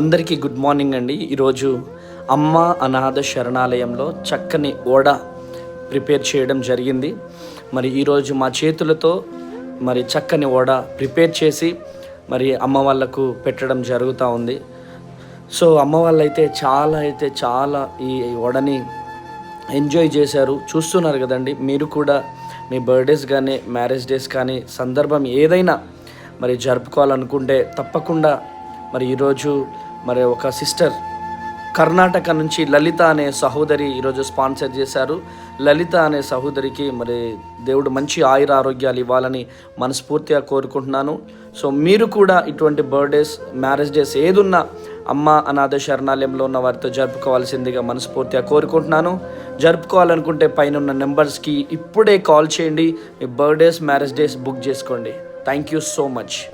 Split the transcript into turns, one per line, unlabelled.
అందరికీ good morning అండి. ఈరోజు అమ్మ అనాథ శరణాలయంలో చక్కని ఓడ ప్రిపేర్ చేయడం జరిగింది. మరి ఈరోజు మా చేతులతో మరి చక్కని ఓడ ప్రిపేర్ చేసి మరి అమ్మ వాళ్ళకు పెట్టడం జరుగుతూ ఉంది. సో అమ్మ వాళ్ళైతే చాలా అయితే చాలా ఈ ఓడని ఎంజాయ్ చేశారు. చూస్తున్నారు కదండి మీరు కూడా మీ బర్త్డేస్ కానీ మ్యారేజ్ డేస్ కానీ సందర్భం ఏదైనా మరి జరుపుకోవాలనుకుంటే తప్పకుండా మరి ఈరోజు మరి ఒక సిస్టర్ కర్ణాటక నుంచి లలిత అనే సహోదరి ఈరోజు స్పాన్సర్ చేశారు. లలిత అనే సహోదరికి మరి దేవుడు మంచి ఆయుర ఆరోగ్యాలు ఇవ్వాలని మనస్ఫూర్తిగా కోరుకుంటున్నాను. సో మీరు కూడా ఇటువంటి బర్త్డేస్ మ్యారేజ్ డేస్ ఏదున్నా అమ్మ అనాథ శరణాలయంలో ఉన్న వారితో జరుపుకోవాల్సిందిగా మనస్ఫూర్తిగా కోరుకుంటున్నాను. జరుపుకోవాలనుకుంటే పైన ఉన్న నెంబర్స్కి ఇప్పుడే కాల్ చేయండి. మీ బర్త్డేస్ మ్యారేజ్ డేస్ బుక్ చేసుకోండి. Thank you so much.